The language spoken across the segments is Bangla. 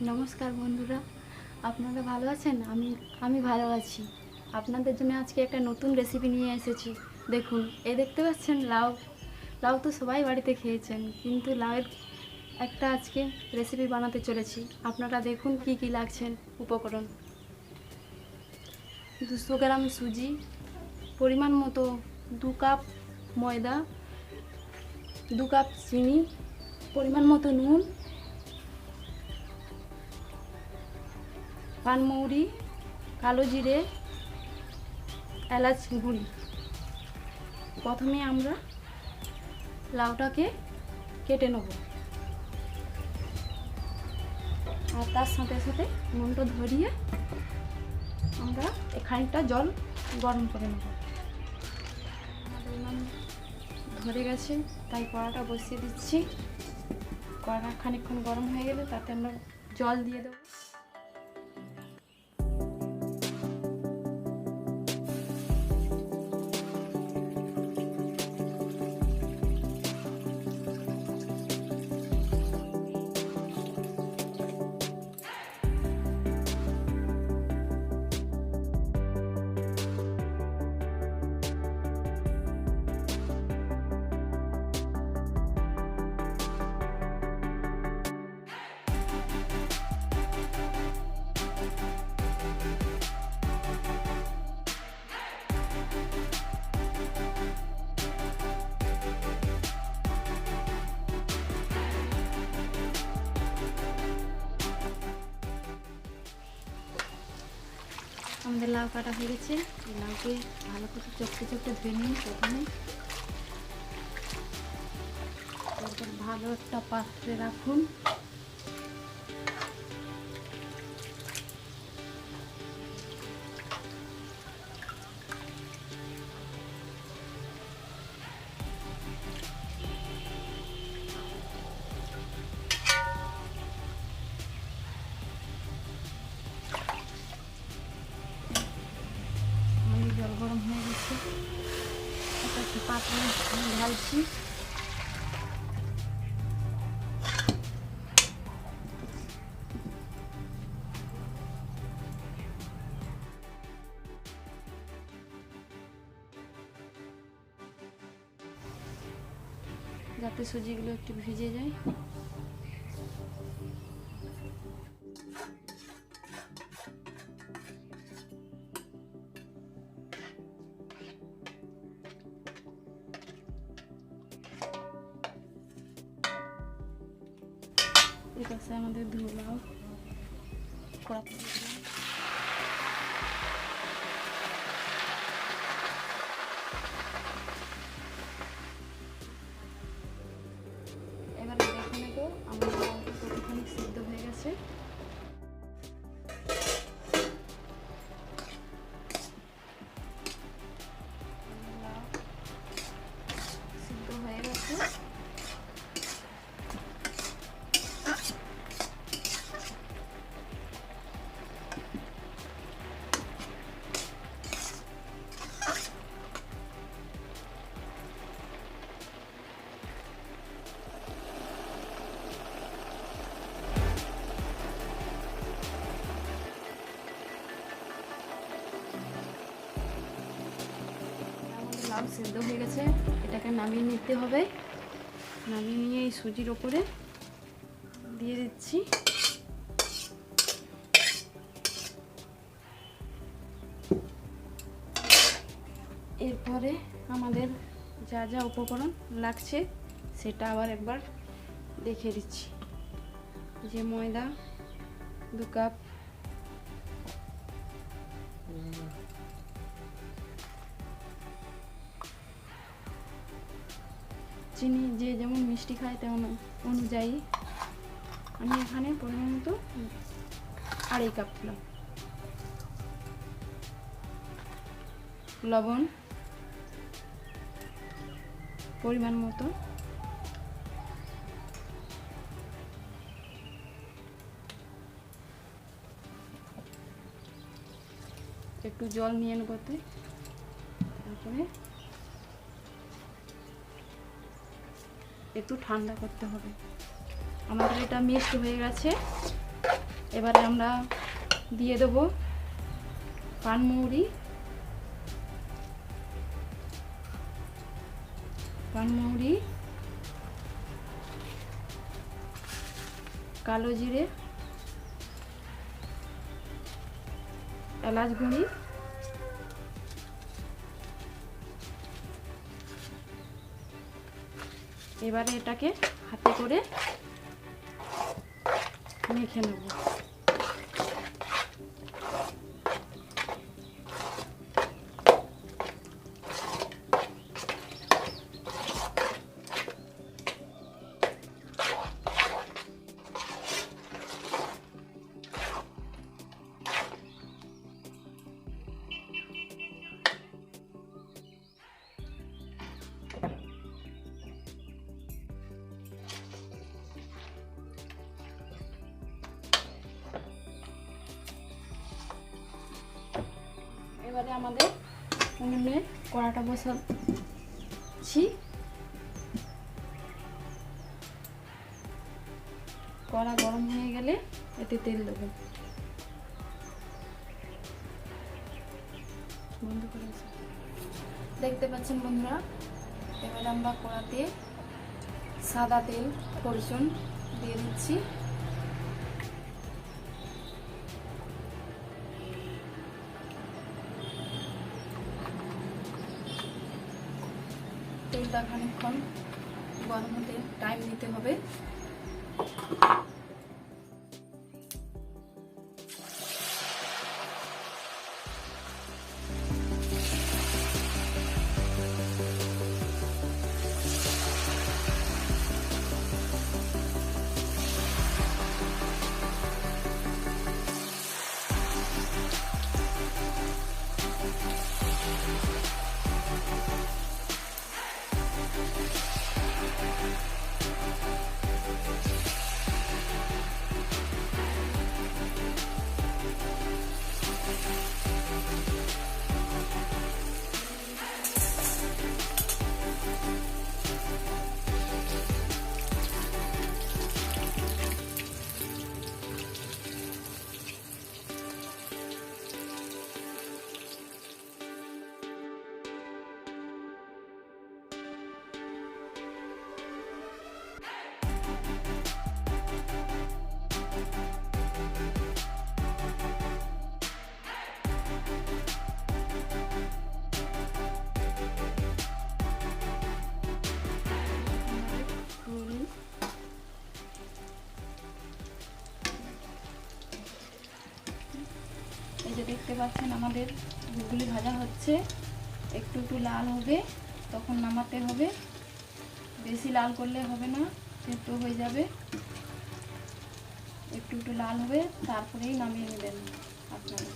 নমস্কার বন্ধুরা, আপনারা ভালো আছেন? আমি আমি ভালো আছি। আপনাদের জন্য আজকে একটা নতুন রেসিপি নিয়ে এসেছি। দেখুন, এ দেখতে পাচ্ছেন লাউ। লাউ তো সবাই বাড়িতে খেয়েছেন, কিন্তু লাউয়ের একটা আজকে রেসিপি বানাতে চলেছি। আপনারা দেখুন কি কি লাগছেন উপকরণ। দুশো গ্রাম সুজি, পরিমাণ মতো দু কাপ ময়দা, দু কাপ চিনি, পরিমাণ মতো নুন পানমৌরি কালো জিরে, এলাচ গুঁড়ি প্রথমে আমরা লাউটাকে কেটে নেব। আর তার সাথে সাথে নুনটা ধরিয়ে আমরা খানিকটা জল গরম করে নেব। ধরে গেছে, তাই কড়াটা বসিয়ে দিচ্ছি। কড়া খানিকক্ষণ গরম হয়ে গেলে তাতে আমরা জল দিয়ে দেবো। আমাদের লাউ কাটা হয়ে গেছে। লাউকে ভালো করে চকটে চকটে ধুয়ে নিই প্রথমে। তারপর ভালো একটা পাত্রে রাখুন। আমি ঢালছি যাতে সুজিগুলো একটু ভিজে যায়। এই পাশে আমাদের ধুলাও কড়াতে লাউ সেদ্ধ হয়ে গেছে। এটাকে নামিয়ে নিতে হবে। নামিয়ে নিয়ে এই সুজির ওপরে দিয়ে দিচ্ছি। এরপরে আমাদের যা যা উপকরণ লাগছে, সেটা আবার একবার দেখে দিচ্ছি। যে ময়দা, দু কাপ। চিনি, যে যেমন মিষ্টি খায় তেমন অনুযায়ী আমি এখানে পরিমাণ মতো আড়াই কাপ দিলাম। লবণ পরিমাণ মতো। একটু জল নিয়ে নেব তারপরে একটু ঠান্ডা করতে হবে। আমাদের এটা মিক্সড হয়ে গেছে। এবারে আমরা দিয়ে দেবো পানমৌরি পানমৌরি কালো জিরে। এলাচ গুঁড়ি। এবারে এটাকে হাতে করে মেখে নেব। এবারে আমাদের উনুনে কড়াটা বসাচ্ছি। কড়া গরম হয়ে গেলে এতে তেল দেবো। বন্ধ করে দেখতে পাচ্ছেন বন্ধুরা, এবারে আমরা কড়াতে সাদা তেল ফরচুন দিয়ে দিচ্ছি। তেলটা খানিক্ষণ গরম হতে টাইম দিতে হবে। দেখতে পাচ্ছেন আমাদের ঘুগলি ভাজা হচ্ছে। একটু একটু লাল হবে, তখন নামাতে হবে। বেশি লাল করলে হবে না, সেদ্ধ হয়ে যাবে। একটু একটু লাল হবে, তারপরেই নামিয়ে নেবেন আপনারা।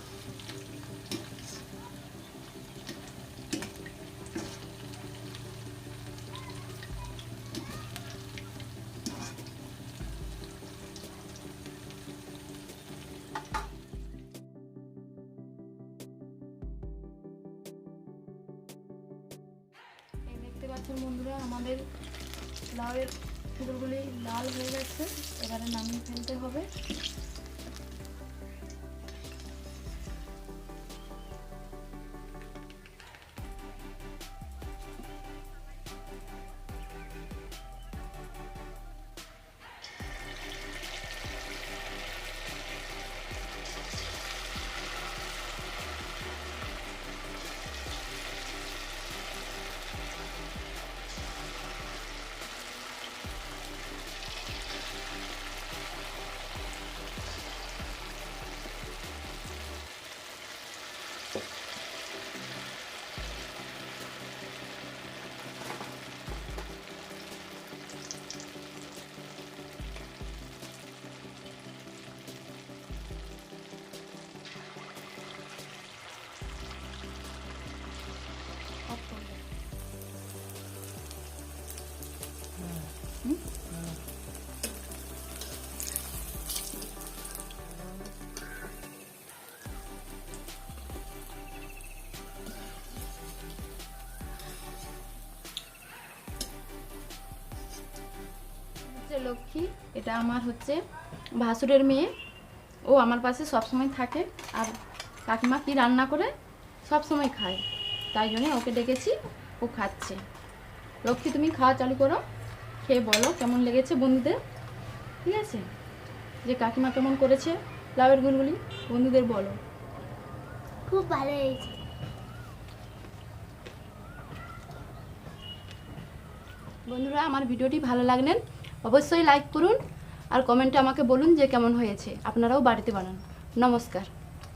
পাচ্ছেন বন্ধুরা আমাদের লাউয়ের ফুলগুলি লাল হয়ে গেছে এবারে নামিয়ে ফেলতে হবে। লক্ষ্মী এটা আমার হচ্ছে ভাসুরের মেয়ে। ও আমার পাশে সবসময় থাকে আর কাকিমা কি রান্না করে সব সময় খায়। তাই জন্য ওকে ডেকেছি ও খাচ্ছে। লক্ষ্মী তুমি খাওয়া চালু করো খেয়ে বলো কেমন লেগেছে বন্ধুদের। ঠিক আছে? যে কাকিমা কেমন করেছে লাউয়ের গুলগুলি বন্ধুদের বলো। খুব ভালো হয়েছে। বন্ধুরা আমার ভিডিওটি ভালো লাগলেন অবশ্যই লাইক করুন আর কমেন্টে আমাকে বলুন যে কেমন হয়েছে। আপনারাও বাড়িতে বানান। নমস্কার।